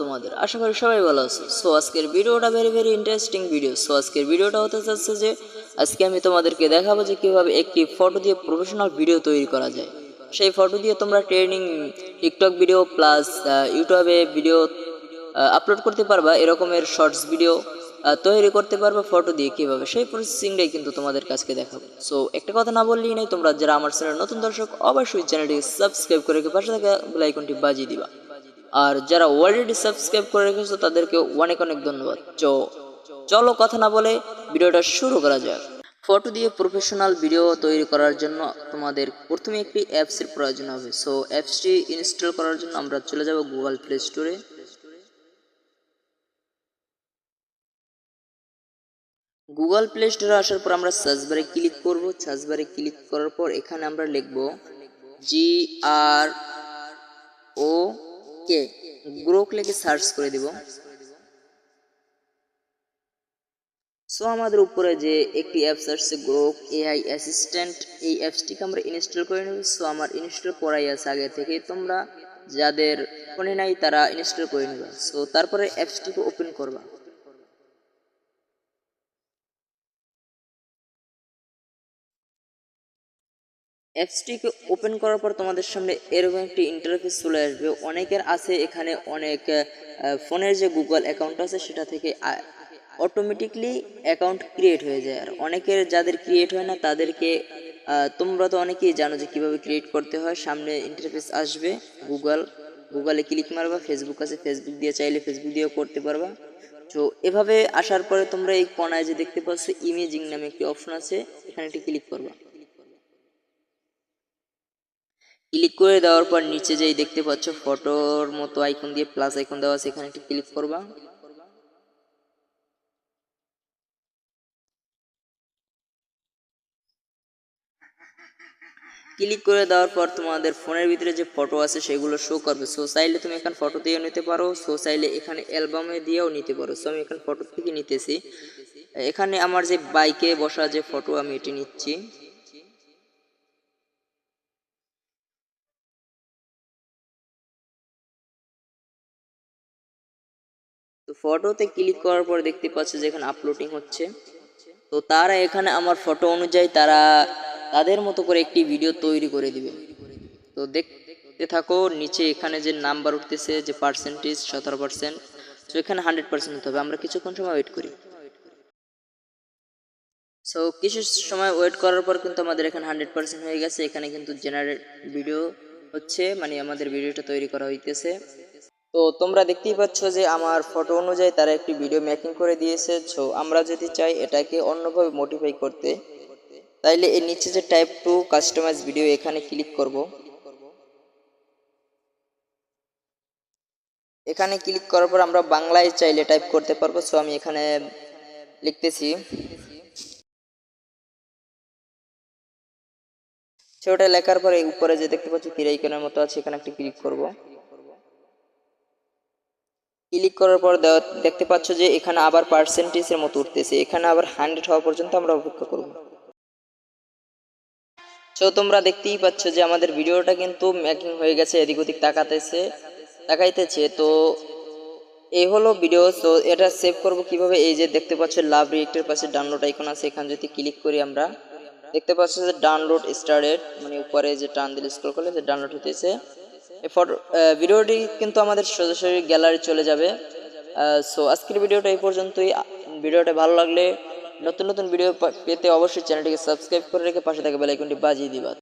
তোমাদের। আশা করি সবাই ভালো আছো। সো আজকের ভিডিওটা very very interesting video so আজকের ভিডিওটা হতে চাচ্ছে যে, আজকে আমি তোমাদেরকে দেখাবো যে কীভাবে একটি ফটো দিয়ে প্রফেশনাল ভিডিও তৈরি করা যায়। সেই ফটো দিয়ে তোমরা ট্রেনিং টিকটক ভিডিও প্লাস ইউটিউবে ভিডিও আপলোড করতে পারবা। এরকমের শর্টস ভিডিও তৈরি করতে পারবা ফটো দিয়ে কীভাবে। সেই প্রসেসিংটাই কিন্তু তোমাদের কাছকে দেখাবো। সো একটা কথা না বললেই নাই তোমরা যারা আমার চ্যানেল নতুন দর্শক, অবশ্যই চ্যানেলটিকে সাবস্ক্রাইব করে পাশে থাকা বেল আইকনটি বাজিয়ে দিবা। আর যারা অলরেডি সাবস্ক্রাইব করে রেখেছো, তাদেরকে অনেক অনেক ধন্যবাদ। তো চলো কথা না বলে ভিডিওটা শুরু করা যাক। ফটো দিয়ে প্রফেশনাল ভিডিও তৈরি করার জন্য তোমাদের প্রথমে একটি অ্যাপসের প্রয়োজন হবে। সো অ্যাপসটি ইনস্টল করার জন্য আমরা চলে যাব গুগল প্লে স্টোরে গুগল প্লে স্টোরে আসার পর আমরা সার্চ বারে ক্লিক করব। সার্চ বারে ক্লিক করার পর এখানে আমরা লিখব জি আর ও কে গ্রোক লিখে সার্চ করে দিব। সো আমাদের উপরে যে একটি অ্যাপস আসছে গ্রোক এআই অ্যাসিস্ট্যান্ট এই অ্যাপসটিকে আমরা ইনস্টল করে নেব। সো আমার ইনস্টল করাই আছে আগে থেকে। তোমরা যাদের ফোনে নাই, তারা ইনস্টল করে নেবে। সো তারপরে অ্যাপসটিকে ওপেন করবা। অ্যাপসটিকে ওপেন করার পর তোমাদের সামনে এরকম একটি ইন্টারফেস চলে আসবে। অনেকের আছে এখানে অনেক ফোনের যে গুগল অ্যাকাউন্ট আছে সেটা থেকে অটোমেটিকলি অ্যাকাউন্ট ক্রিয়েট হয়ে যায়। আর অনেকের যাদের ক্রিয়েট হয় না, তাদেরকে তোমরা তো অনেকেই জানো যে কীভাবে ক্রিয়েট করতে হয়। সামনে ইন্টারফেস আসবে গুগল গুগলে ক্লিক মারবা ফেসবুক আছে ফেসবুক দিয়ে চাইলে ফেসবুক দিয়েও করতে পারবা। তো এভাবে আসার পরে তোমরা এই কোনায় যে দেখতে পাচ্ছ ইমেজিং নামে একটি অপশন আছে, এখানে একটি ক্লিক করবা। ক্লিক করে দেওয়ার পর নিচে যেই দেখতে পাচ্ছ ফটোর মতো আইকন দিয়ে প্লাস আইকন দেওয়া আছে, এখানে একটি ক্লিক করবা। ক্লিক করে দেওয়ার পর তোমাদের ফোনের ভিতরে যে ফটো আছে সেগুলো শো করবে। সো চাইলে তুমি এখানে ফটো দিয়েও নিতে পারো। সো চাইলে এখানে অ্যালবামে দিয়েও নিতে পারো। সো আমি এখানে ফটো থেকে নিতেছি। এখানে আমার যে বাইকে বসা যে ফটো আমি এটি নিচ্ছি। তো ফটোতে ক্লিক করার পর দেখতে পাচ্ছ যে এখানে আপলোডিং হচ্ছে। তো তারা এখানে আমার ফটো অনুযায়ী তারা তাদের মতো করে একটি ভিডিও তৈরি করে দিবে। তো দেখতে থাকো, নিচে এখানে যে নাম্বার উঠতেছে যে পার্সেন্টেজ সতেরো পার্সেন্ট তো এখানে হান্ড্রেড পার্সেন্ট হতে হবে। আমরা কিছুক্ষণ সময় ওয়েট করি। সো কিছু সময় ওয়েট করার পর কিন্তু আমাদের এখানে হান্ড্রেড পার্সেন্ট হয়ে গেছে। এখানে কিন্তু জেনারেট ভিডিও হচ্ছে মানে আমাদের ভিডিওটা তৈরি করা হইতেছে। তো তোমরা দেখতেই পাচ্ছ যে আমার ফটো অনুযায়ী তারা একটি ভিডিও মেকিং করে দিয়েছে। সো আমরা যদি চাই এটাকে অন্যভাবে মডিফাই করতে, তাইলে এর নিচে যে টাইপ টু কাস্টমাইজ ভিডিও এখানে ক্লিক করব। এখানে ক্লিক করার পর আমরা বাংলায় চাইলে টাইপ করতে পারব। সো আমি এখানে লিখতেছি। সেটা লেখার পরে উপরে যে দেখতে পাচ্ছি তীর মতো আছে, এখানে একটি ক্লিক করব। ক্লিক করার পর দেখতে পাচ্ছ যে এখানে আবার পার্সেন্টেজের মতো উঠতেছে। এখানে আবার হান্ড্রেড হওয়া পর্যন্ত আমরা অপেক্ষা করব। তো তোমরা দেখতেই পাচ্ছ যে আমাদের ভিডিওটা কিন্তু মেকিং হয়ে গেছে, এদিক ওদিক তাকাতেছে, তাকাইতেছে। তো এই হলো ভিডিও তো এটা সেভ করব কীভাবে? এই যে দেখতে পাচ্ছ লাভ রিয়েক্টের পাশে ডাউনলোড আইকন আছে। এখানে যদি ক্লিক করি আমরা, দেখতে পাচ্ছ যে ডাউনলোড স্টার্টেড মানে উপরে যে টান দিলে স্ক্রল করলে যে ডাউনলোড হতেছে ফটো ভিডিওটি কিন্তু আমাদের সরাসরি গ্যালারি চলে যাবে। সো আজকের ভিডিওটা এই পর্যন্তই। ভিডিওটা ভালো লাগলে নতুন নতুন ভিডিও পেতে অবশ্যই চ্যানেলটিকে সাবস্ক্রাইব করে রেখে পাশে থাকা বেলাইকনটি বাজিয়ে দিবা।